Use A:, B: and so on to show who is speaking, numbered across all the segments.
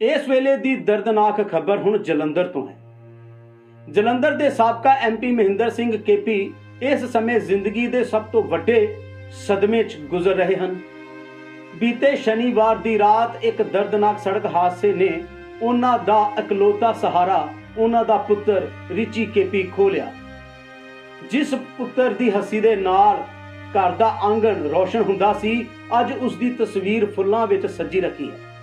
A: ਇਸ ਵੇਲੇ ਦੀ ਦਰਦਨਾਕ ਖਬਰ ਹੁਣ ਜਲੰਧਰ ਤੋਂ ਹੈ। ਜਲੰਧਰ ਦੇ ਸਾਬਕਾ ਐਮਪੀ ਮਹਿੰਦਰ ਸਿੰਘ ਕੇਪੀ ਇਸ ਸਮੇਂ ਜ਼ਿੰਦਗੀ ਦੇ ਸਭ ਤੋਂ ਵੱਡੇ ਸਦਮੇ 'ਚ ਗੁਜ਼ਰ ਰਹੇ ਹਨ। ਬੀਤੇ ਸ਼ਨੀਵਾਰ ਦੀ ਰਾਤ ਇੱਕ ਦਰਦਨਾਕ ਸੜਕ ਹਾਦਸੇ ਨੇ ਉਹਨਾਂ ਦਾ ਇਕਲੌਤਾ ਸਹਾਰਾ, ਉਹਨਾਂ ਦਾ ਪੁੱਤਰ ਰਿਚੀ ਕੇਪੀ ਖੋਲਿਆ ਜਿਸ ਪੁੱਤਰ ਦੀ ਹੱਸੀ ਦੇ ਨਾਲ ਘਰ ਦਾ ਆਂਗਣ ਰੋਸ਼ਨ ਹੁੰਦਾ ਸੀ, ਅੱਜ ਉਸ ਦੀ ਤਸਵੀਰ ਫੁੱਲਾਂ ਵਿੱਚ ਸੱਜੀ ਰੱਖੀ ਹੈ।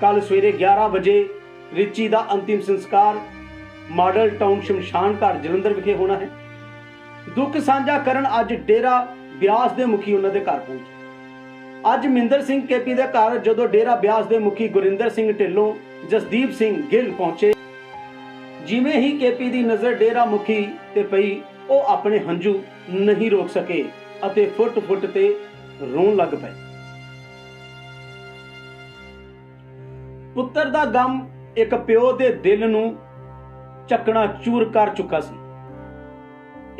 A: ਕੱਲ ਸਵੇਰੇ 11 ਵਜੇ ਰਿਚੀ ਦਾ ਅੰਤਿਮ ਸੰਸਕਾਰ ਮਾਡਲ ਟਾਊਨ ਸ਼ਮਸ਼ਾਨ ਘਾਟ ਜਲੰਧਰ ਵਿਖੇ ਹੋਣਾ ਹੈ। ਦੁੱਖ ਸਾਂਝਾ ਕਰਨ ਅੱਜ ਡੇਰਾ ਬਿਆਸ ਦੇ ਮੁਖੀ ਉਹਨਾਂ ਦੇ ਘਰ ਪਹੁੰਚੇ। ਅੱਜ ਮਿੰਦਰ ਸਿੰਘ ਕੇਪੀ ਦੇ ਘਰ ਜਦੋਂ ਡੇਰਾ ਬਿਆਸ ਦੇ ਮੁਖੀ ਗੁਰਿੰਦਰ ਸਿੰਘ ਢਿੱਲੋਂ, ਜਸਦੀਪ ਸਿੰਘ ਗਿੱਲ ਪਹੁੰਚੇ, ਜਿਵੇਂ ਹੀ ਕੇਪੀ ਦੀ ਨਜ਼ਰ ਡੇਰਾ ਮੁਖੀ ਤੇ ਪਈ, ਉਹ ਆਪਣੇ ਹੰਝੂ ਨਹੀਂ ਰੋਕ ਸਕੇ ਅਤੇ ਫੁੱਟ-ਫੁੱਟ ਤੇ ਰੋਣ ਲੱਗ ਪਏ। ਪੁੱਤਰ ਦਾ ਗਮ ਇੱਕ ਪਿਓ ਦੇ ਦਿਲ ਨੂੰ ਚੱਕਣਾ ਚੂਰ ਕਰ ਚੁੱਕਾ ਸੀ।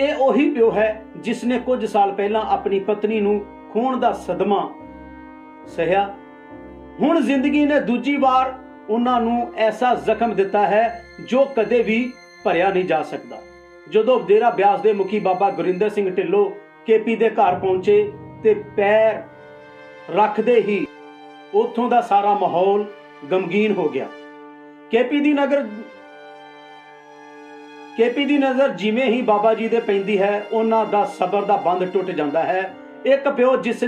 A: ਇਹ ਉਹੀ ਪਿਓ ਹੈ ਜਿਸ ਨੇ ਕੁਝ ਸਾਲ ਪਹਿਲਾਂ ਆਪਣੀ ਪਤਨੀ ਨੂੰ ਖੋਣ ਦਾ ਸਦਮਾ ਸਹਿਆ। ਹੁਣ ਜ਼ਿੰਦਗੀ ਨੇ ਦੂਜੀ ਵਾਰ ਉਹਨਾਂ ਨੂੰ ਐਸਾ ਜ਼ਖਮ ਦਿੱਤਾ ਹੈ ਜੋ ਕਦੇ ਵੀ ਭਰਿਆ ਨਹੀਂ ਜਾ ਸਕਦਾ। ਜਦੋਂ ਡੇਰਾ ਬਿਆਸ ਦੇ ਮੁਖੀ ਬਾਬਾ ਗੁਰਿੰਦਰ ਸਿੰਘ ਢਿੱਲੋਂ ਕੇਪੀ ਦੇ ਘਰ ਪਹੁੰਚੇ ਤੇ ਪੈਰ ਰੱਖਦੇ ਹੀ ਉੱਥੋਂ ਦਾ ਸਾਰਾ ਮਾਹੌਲ ਗਮਗੀਨ ਹੋ ਗਿਆ। ਕੇਪੀ ਦੀ ਨਗਰ ਕੇਪੀ ਦੀ ਨਜ਼ਰ ਜਿਵੇਂ ਹੀ ਬਾਬਾ ਜੀ ਦੇ ਪੈਂਦੀ ਹੈ, ਉਹਨਾਂ ਦਾ ਸਬਰ ਦਾ ਬੰਦ ਟੁੱਟ ਜਾਂਦਾ ਹੈ। ਇੱਕ ਪਿਓ ਜਿਸ